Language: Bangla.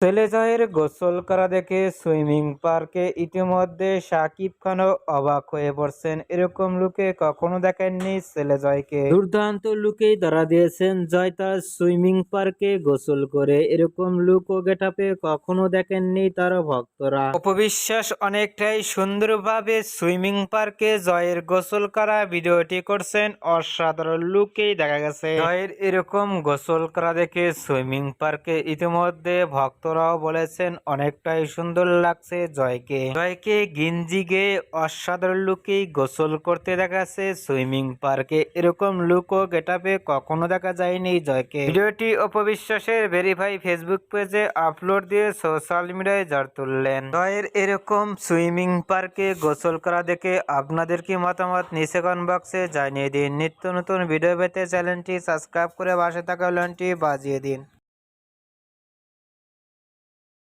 ছেলে গোসল করা দেখে সুইমিং পার্কে ইতিমধ্যে শাকিব খানও অবাক হয়ে পড়ছেন। এরকম লুকে কখনো দেখেননি ছেলে দুর্দান্ত লুকেই ধরা দিয়েছেন জয় তার সুইমিং পার্কে গোসল করে। এরকম লুক ও গেটাপে কখনো দেখেননি তার ভক্তরা। অপবিশ্বাস অনেকটাই সুন্দরভাবে সুইমিং পার্কে জয়ের গোসল করা ভিডিওটি করছেন। অসাধারণ লুকেই দেখা গেছে। জয়ের এরকম গোসল করা দেখে সুইমিং পার্কে ইতিমধ্যে ভক্তরাও বলেছেন, অনেকটাই সুন্দর লাগছে জয়কে। জয়কে গিঞ্জি গেয়ে অসাধারণ লুকেই গোসল করতে দেখাচ্ছে সুইমিং পার্কে। এরকম লুক ও গেটাপে কখনো দেখা যায়নি জয়কে। ভিডিওটি অপবিশ্বাসের ভেরিফাই ফেসবুক পেজে আপলোড দিয়ে সোশ্যাল মিডিয়ায় ঝড় তুললেন। জয়ের এরকম সুইমিং পার্কে গোসল করা দেখে আপনাদের কি মতামত নিচে কমেন্ট বক্সে জানিয়ে দিন। নিত্য নতুন ভিডিও পেতে চ্যানেলটি সাবস্ক্রাইব করে পাশে থাকা লনটি বাজিয়ে দিন।